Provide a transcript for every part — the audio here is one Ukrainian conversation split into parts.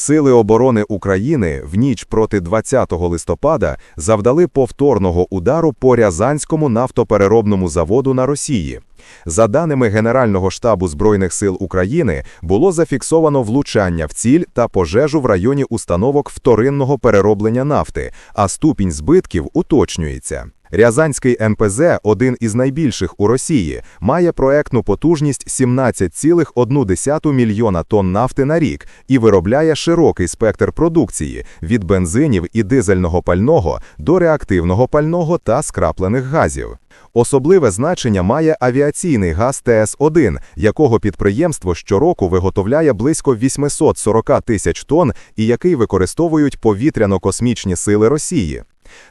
Сили оборони України в ніч проти 20 листопада завдали повторного удару по Рязанському нафтопереробному заводу на Росії. За даними Генерального штабу Збройних сил України, було зафіксовано влучання в ціль та пожежу в районі установок вторинного перероблення нафти, а ступінь збитків уточнюється. Рязанський НПЗ, один із найбільших у Росії, має проектну потужність 17,1 мільйона тонн нафти на рік і виробляє широкий спектр продукції від бензинів і дизельного пального до реактивного пального та скраплених газів. Особливе значення має авіаційний газ ТС-1, якого підприємство щороку виготовляє близько 840 тисяч тонн і який використовують повітряно-космічні сили Росії.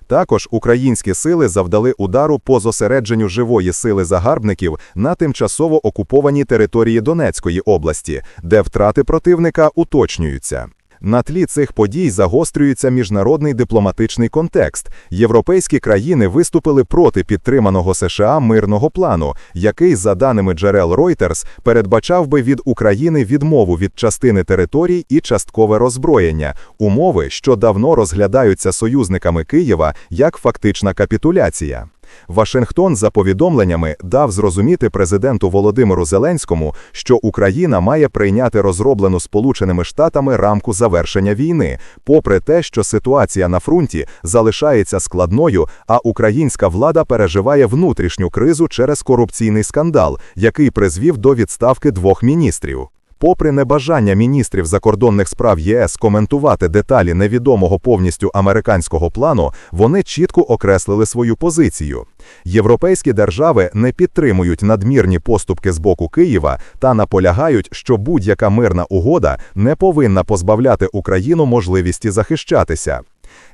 Також українські сили завдали удару по зосередженню живої сили загарбників на тимчасово окупованій території Донецької області, де втрати противника уточнюються. На тлі цих подій загострюється міжнародний дипломатичний контекст. Європейські країни виступили проти підтриманого США мирного плану, який, за даними джерел Reuters, передбачав би від України відмову від частини територій і часткове роззброєння, умови, що давно розглядаються союзниками Києва як фактична капітуляція. Вашингтон за повідомленнями дав зрозуміти президенту Володимиру Зеленському, що Україна має прийняти розроблену Сполученими Штатами рамку завершення війни, попри те, що ситуація на фронті залишається складною, а українська влада переживає внутрішню кризу через корупційний скандал, який призвів до відставки двох міністрів. Попри небажання міністрів закордонних справ ЄС коментувати деталі невідомого повністю американського плану, вони чітко окреслили свою позицію. Європейські держави не підтримують надмірні поступки з боку Києва та наполягають, що будь-яка мирна угода не повинна позбавляти Україну можливості захищатися.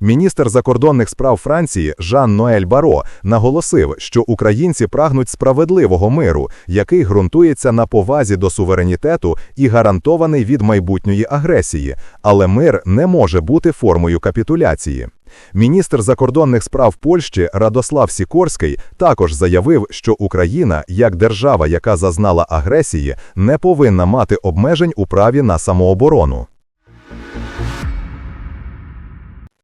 Міністр закордонних справ Франції Жан Ноель Баро наголосив, що українці прагнуть справедливого миру, який ґрунтується на повазі до суверенітету і гарантований від майбутньої агресії, але мир не може бути формою капітуляції. Міністр закордонних справ Польщі Радослав Сікорський також заявив, що Україна, як держава, яка зазнала агресії, не повинна мати обмежень у праві на самооборону.